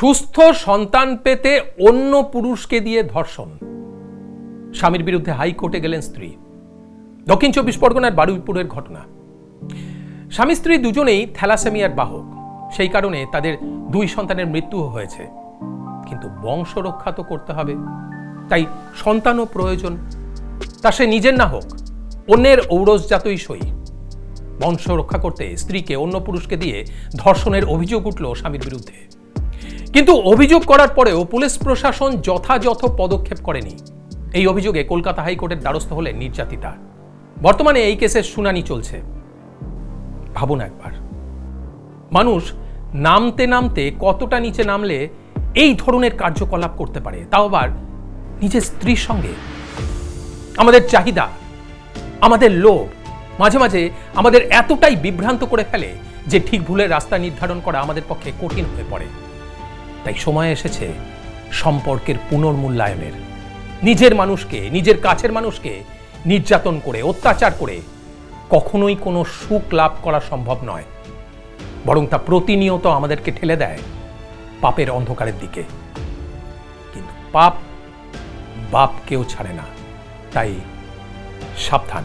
সুস্থ সন্তান পেতে অন্য পুরুষকে দিয়ে ধর্ষণ। স্বামীর বিরুদ্ধে হাইকোর্টে গেলেন স্ত্রী। দক্ষিণ চব্বিশ পরগনার বারুইপুরের ঘটনা। স্বামী স্ত্রী দুজনেই থ্যালাসেমিয়ার বাহক। সেই কারণে তাদের দুই সন্তানের মৃত্যু হয়েছে। কিন্তু বংশ রক্ষা তো করতে হবে। তাই সন্তানও প্রয়োজন। তা সে নিজের না হোক, অন্যের ঔরসজাতই সই। বংশ রক্ষা করতে স্ত্রীকে অন্য পুরুষকে দিয়ে ধর্ষণের অভিযোগ উঠল স্বামীর বিরুদ্ধে। কিন্তু অভিযোগ করার পরেও পুলিশ প্রশাসন যথাযথ পদক্ষেপ করেনি। এই অভিযোগে কলকাতা হাইকোর্টের দ্বারস্থ হলেন নির্যাতিতা। বর্তমানে এই কেসের শুনানি চলছে। ভাবুন একবার। মানুষ নামতে নামতে কতটা নিচে নামলে এই ধরনের কার্যকলাপ করতে পারে, তাও আবার নিজের স্ত্রীর সঙ্গে। আমাদের চাহিদা, আমাদের লোভ, মাঝে মাঝে আমাদের এতটাই বিভ্রান্ত করে ফেলে যে ঠিক ভুলের রাস্তা নির্ধারণ করা আমাদের পক্ষে কঠিন হয়ে পড়ে। তাই সময় এসেছে সম্পর্কের পুনর্মূল্যায়নের। নিজের মানুষকে, নিজের কাছের মানুষকে নির্যাতন করে, অত্যাচার করে কখনোই কোনো সুখ লাভ করা সম্ভব নয়। বরং তা প্রতিনিয়ত আমাদেরকে ঠেলে দেয় পাপের অন্ধকারের দিকে। কিন্তু পাপ বাপ কেউ ছাড়ে না। তাই সাবধান।